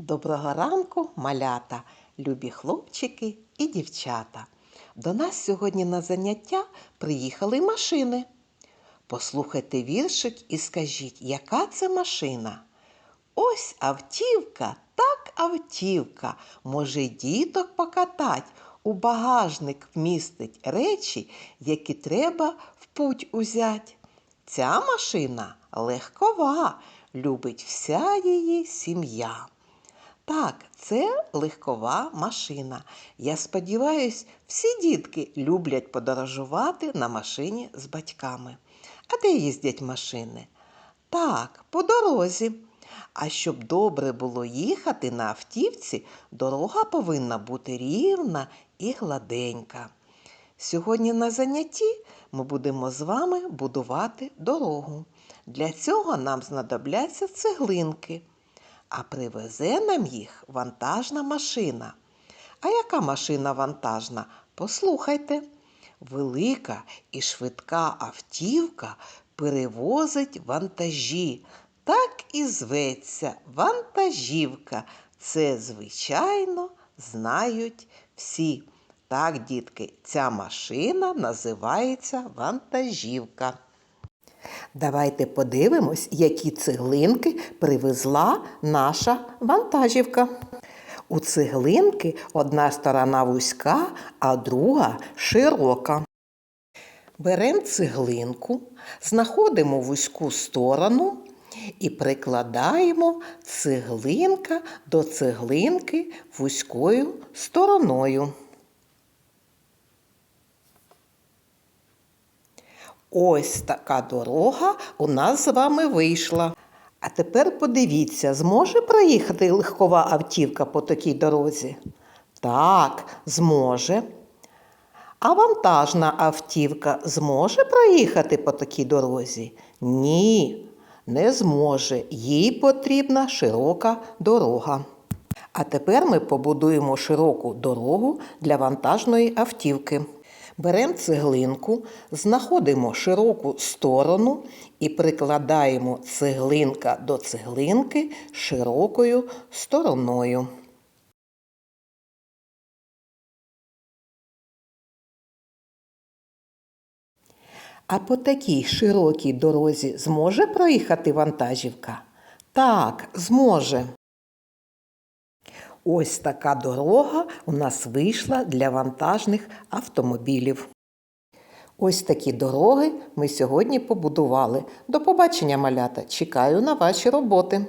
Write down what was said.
Доброго ранку, малята, любі хлопчики і дівчата. До нас сьогодні на заняття приїхали машини. Послухайте віршик і скажіть, яка це машина? Ось автівка, так автівка, може діток покатать, у багажник вмістить речі, які треба в путь узять. Ця машина легкова, любить вся її сім'я. Так, це легкова машина. Я сподіваюсь, всі дітки люблять подорожувати на машині з батьками. А де їздять машини? Так, по дорозі. А щоб добре було їхати на автівці, дорога повинна бути рівна і гладенька. Сьогодні на занятті ми будемо з вами будувати дорогу. Для цього нам знадобляться цеглинки, а привезе нам їх вантажна машина. А яка машина вантажна? Послухайте. Велика і швидка автівка перевозить вантажі. Так і зветься вантажівка. Це, звичайно, знають всі. Так, дітки, ця машина називається вантажівка. Давайте подивимось, які цеглинки привезла наша вантажівка. У цеглинки одна сторона вузька, а друга широка. Беремо цеглинку, знаходимо вузьку сторону і прикладаємо цеглинка до цеглинки вузькою стороною. Ось така дорога у нас з вами вийшла. А тепер подивіться, зможе проїхати легкова автівка по такій дорозі? Так, зможе. А вантажна автівка зможе проїхати по такій дорозі? Ні, не зможе. Їй потрібна широка дорога. А тепер ми побудуємо широку дорогу для вантажної автівки. Беремо цеглинку, знаходимо широку сторону і прикладаємо цеглинка до цеглинки широкою стороною. А по такій широкій дорозі зможе проїхати вантажівка? Так, зможе. Ось така дорога у нас вийшла для вантажних автомобілів. Ось такі дороги ми сьогодні побудували. До побачення, малята! Чекаю на ваші роботи.